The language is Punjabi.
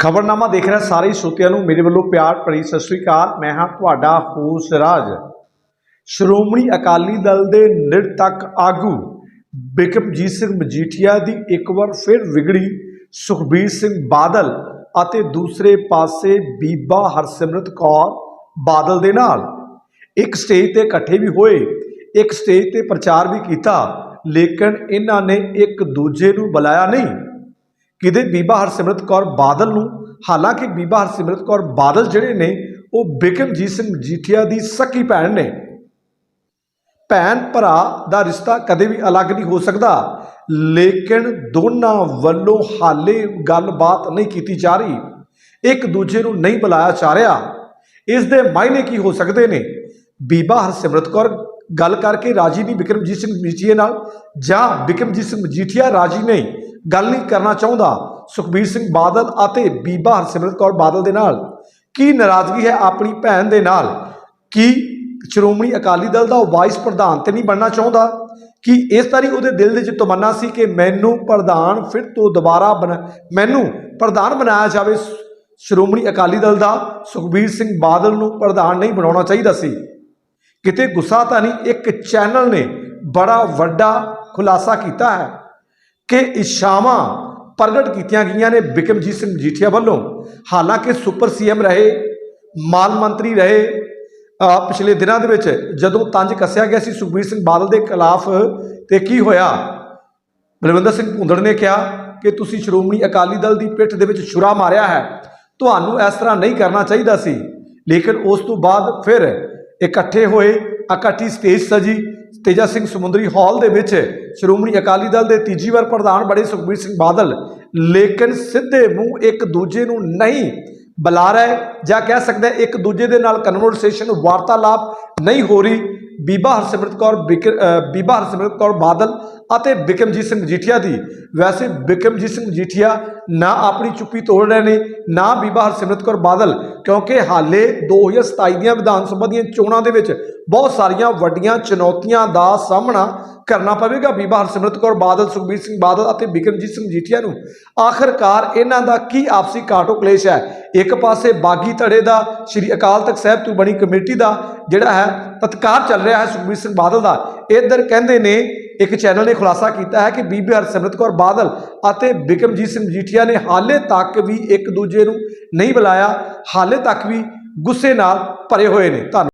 ਖਬਰਨਾਮਾ ਦੇਖ ਰਿਹਾ ਸਾਰੇ ਸਰੋਤਿਆਂ ਨੂੰ, ਮੇਰੇ ਵੱਲੋਂ ਪਿਆਰ ਭਰੀ ਸਤਿ ਸ੍ਰੀ ਅਕਾਲ, ਮੈਂ ਹਾਂ ਤੁਹਾਡਾ ਹੋਸ ਰਾਜ। ਸ਼੍ਰੋਮਣੀ ਅਕਾਲੀ ਦਲ ਦੇ ਨਿਰਤੱਕ ਆਗੂ ਬਿਕਰਮਜੀਤ ਸਿੰਘ ਮਜੀਠੀਆ ਦੀ ਇੱਕ ਵਾਰ ਫਿਰ ਵਿਗੜੀ ਸੁਖਬੀਰ ਸਿੰਘ ਬਾਦਲ ਅਤੇ ਦੂਸਰੇ ਪਾਸੇ ਬੀਬਾ ਹਰਸਿਮਰਤ ਕੌਰ ਬਾਦਲ ਦੇ ਨਾਲ। ਇੱਕ ਸਟੇਜ ਤੇ ਇਕੱਠੇ ਵੀ ਹੋਏ, ਇੱਕ ਸਟੇਜ ਤੇ ਪ੍ਰਚਾਰ ਵੀ ਕੀਤਾ, ਲੇਕਿਨ ਇਹਨਾਂ ਨੇ ਇੱਕ ਦੂਜੇ ਨੂੰ ਬੁਲਾਇਆ ਨਹੀਂ। ਕਿਤੇ ਬੀਬਾ ਹਰਸਿਮਰਤ ਕੌਰ ਬਾਦਲ ਨੂੰ, ਹਾਲਾਂਕਿ ਬੀਬਾ ਹਰਸਿਮਰਤ ਕੌਰ ਬਾਦਲ ਜਿਹੜੇ ਨੇ, ਉਹ ਬਿਕਰਮਜੀਤ ਸਿੰਘ ਮਜੀਠੀਆ ਦੀ ਸਕੀ ਭੈਣ ਨੇ। ਭੈਣ ਭਰਾ ਦਾ ਰਿਸ਼ਤਾ ਕਦੇ ਵੀ ਅਲੱਗ ਨਹੀਂ ਹੋ ਸਕਦਾ, ਲੇਕਿਨ ਦੋਨਾਂ ਵੱਲੋਂ ਹਾਲੇ ਗੱਲਬਾਤ ਨਹੀਂ ਕੀਤੀ ਜਾ ਰਹੀ। ਇੱਕ ਦੂਜੇ ਨੂੰ ਨਹੀਂ ਬੁਲਾਇਆ ਜਾ ਰਿਹਾ। ਇਸ ਦੇ ਮਾਇਨੇ ਕੀ ਹੋ ਸਕਦੇ ਨੇ? ਬੀਬਾ ਹਰਸਿਮਰਤ ਕੌਰ ਗੱਲ ਕਰਕੇ ਰਾਜੀ ਨਹੀਂ ਬਿਕਰਮਜੀਤ ਸਿੰਘ ਮਜੀਠੀਆ ਨਾਲ ਜਾਂ ਬਿਕਰਮਜੀਤ ਸਿੰਘ ਮਜੀਠੀਆ ਰਾਜੀ ਨਹੀਂ। ਗੱਲ ਨਹੀਂ ਕਰਨਾ ਚਾਹੁੰਦਾ। ਸੁਖਬੀਰ ਸਿੰਘ ਬਾਦਲ ਅਤੇ ਬੀਬਾ ਹਰਸਿਮਰਤ ਕੌਰ ਬਾਦਲ ਦੇ ਨਾਲ। ਕੀ ਨਾਰਾਜ਼ਗੀ ਹੈ ਆਪਣੀ ਭੈਣ ਦੇ ਨਾਲ? ਕੀ ਸ਼੍ਰੋਮਣੀ ਅਕਾਲੀ ਦਲ ਦਾ ਉਹ ਵਾਈਸ ਪ੍ਰਧਾਨ ਤੇ ਨਹੀਂ ਬਣਨਾ ਚਾਹੁੰਦਾ? ਕਿ ਇਸ ਤਾਰੀ ਉਹਦੇ ਦਿਲ ਦੇ ਵਿੱਚ ਤਮੰਨਾ ਸੀ ਕਿ ਮੈਨੂੰ ਪ੍ਰਧਾਨ ਫਿਰ ਤੋਂ ਦੁਬਾਰਾ ਬਣਾ ਮੈਨੂੰ ਪ੍ਰਧਾਨ ਬਣਾਇਆ ਜਾਵੇ? ਸ਼੍ਰੋਮਣੀ ਅਕਾਲੀ ਦਲ ਦਾ ਸੁਖਬੀਰ ਸਿੰਘ ਬਾਦਲ ਨੂੰ ਪ੍ਰਧਾਨ ਨਹੀਂ ਬਣਾਉਣਾ ਚਾਹੀਦਾ ਸੀ। ਕਿਤੇ ਗੁੱਸਾ ਤਾਂ ਨਹੀਂ, ਇੱਕ ਚੈਨਲ ਨੇ ਬੜਾ ਵੱਡਾ ਖੁਲਾਸਾ ਕੀਤਾ ਹੈ। ਕਿ ਇੱਛਾਵਾਂ ਪ੍ਰਗਟ ਕੀਤੀਆਂ ਗਈਆਂ ਨੇ ਬਿਕਰਮਜੀਤ ਸਿੰਘ ਮਜੀਠੀਆ ਵੱਲੋਂ। ਹਾਲਾਂਕਿ ਸੁਪਰ ਸੀਐਮ ਰਹੇ, ਮਾਲ ਮੰਤਰੀ ਰਹੇ ਪਿਛਲੇ ਦਿਨਾਂ ਦੇ ਵਿੱਚ ਜਦੋਂ ਤੰਜ ਕੱਸਿਆ ਗਿਆ ਸੀ ਸੁਖਬੀਰ ਸਿੰਘ ਬਾਦਲ ਦੇ ਖਿਲਾਫ ਤੇ ਕੀ ਹੋਇਆ? ਬਲਵਿੰਦਰ ਸਿੰਘ ਭੁੰਦੜ ਨੇ ਕਿਹਾ ਕਿ ਤੁਸੀਂ ਸ਼੍ਰੋਮਣੀ ਅਕਾਲੀ ਦਲ ਦੀ ਪਿੱਠ ਦੇ ਵਿੱਚ ਛੁਰਾ ਮਾਰਿਆ ਹੈ। ਤੁਹਾਨੂੰ ਇਸ ਤਰ੍ਹਾਂ ਨਹੀਂ ਕਰਨਾ ਚਾਹੀਦਾ ਸੀ। ਲੇਕਿਨ ਉਸ ਤੋਂ ਬਾਅਦ ਫਿਰ ਇਕੱਠੇ ਹੋਏ, ਇਕੱਠੀ ਸਟੇਜ ਸਜੀ ਤੇਜਾ ਸਿੰਘ ਸਮੁੰਦਰੀ ਹਾਲ ਦੇ ਵਿੱਚ ਸ਼੍ਰੋਮਣੀ ਅਕਾਲੀ ਦਲ ਦੇ ਤੀਜੀ ਵਾਰ ਪ੍ਰਧਾਨ ਬੜੇ ਸੁਖਬੀਰ ਸਿੰਘ ਬਾਦਲ, ਲੇਕਿਨ ਸਿੱਧੇ ਮੂੰਹ ਇੱਕ ਦੂਜੇ ਨੂੰ ਨਹੀਂ ਬੁਲਾਰਾ ਹੈ ਜਾਂ ਕਹਿ ਸਕਦੇ ਇੱਕ ਦੂਜੇ ਦੇ ਨਾਲ ਕਨਵਰਸੇਸ਼ਨ ਵਾਰਤਾਲਾਪ ਨਹੀਂ ਹੋ ਰਹੀ। ਬੀਬਾ ਹਰਸਿਮਰਤ ਕੌਰ, ਬਿਕ- ਬੀਬਾ ਹਰਸਿਮਰਤ ਕੌਰ ਬਾਦਲ ਅਤੇ ਬਿਕਰਮਜੀਤ ਸਿੰਘ ਮਜੀਠੀਆ ਦੀ। ਵੈਸੇ ਬਿਕਰਮਜੀਤ ਸਿੰਘ ਮਜੀਠੀਆ ਨਾ ਆਪਣੀ ਚੁੱਪੀ ਤੋੜ ਰਹੇ ਨੇ, ਨਾ ਬੀਬਾ ਹਰਸਿਮਰਤ ਕੌਰ ਬਾਦਲ, ਕਿਉਂਕਿ ਹਾਲੇ 2027 ਦੀਆਂ ਵਿਧਾਨ ਸਭਾ ਦੀਆਂ ਚੋਣਾਂ ਦੇ ਵਿੱਚ ਬਹੁਤ ਸਾਰੀਆਂ ਵੱਡੀਆਂ ਚੁਣੌਤੀਆਂ ਦਾ ਸਾਹਮਣਾ ਕਰਨਾ ਪਵੇਗਾ। ਬੀਬਾ ਹਰਸਿਮਰਤ ਕੌਰ ਬਾਦਲ, ਸੁਖਬੀਰ ਸਿੰਘ ਬਾਦਲ ਅਤੇ ਬਿਕਰਮਜੀਤ ਸਿੰਘ ਮਜੀਠੀਆ ਨੂੰ। ਆਖਰਕਾਰ ਇਹਨਾਂ ਦਾ ਕੀ ਆਪਸੀ ਕਾਟੋ ਕਲੇਸ਼ ਹੈ? ਇੱਕ ਪਾਸੇ ਬਾਗੀ ਧੜੇ ਦਾ, ਸ਼੍ਰੀ ਅਕਾਲ ਤਖਤ ਸਾਹਿਬ ਤੋਂ ਬਣੀ ਕਮੇਟੀ ਦਾ ਜਿਹੜਾ ਹੈ ਤਤਕਾਰ ਚੱਲ ਰਿਹਾ ਹੈ ਸੁਖਬੀਰ ਸਿੰਘ ਬਾਦਲ ਦਾ। ਇੱਧਰ ਕਹਿੰਦੇ ਨੇ, ਇੱਕ ਚੈਨਲ ਨੇ ਖੁਲਾਸਾ ਕੀਤਾ ਹੈ ਕਿ ਬੀਬੀ ਹਰਸਿਮਰਤ ਕੌਰ ਬਾਦਲ ਅਤੇ ਬਿਕਰਮਜੀਤ ਸਿੰਘ ਮਜੀਠੀਆ ਨੇ ਹਾਲੇ ਤੱਕ ਵੀ ਇੱਕ ਦੂਜੇ ਨੂੰ ਨਹੀਂ ਬੁਲਾਇਆ, ਹਾਲੇ ਤੱਕ ਵੀ ਗੁੱਸੇ ਨਾਲ ਭਰੇ ਹੋਏ ਨੇ। ਧੰਨਵਾਦ।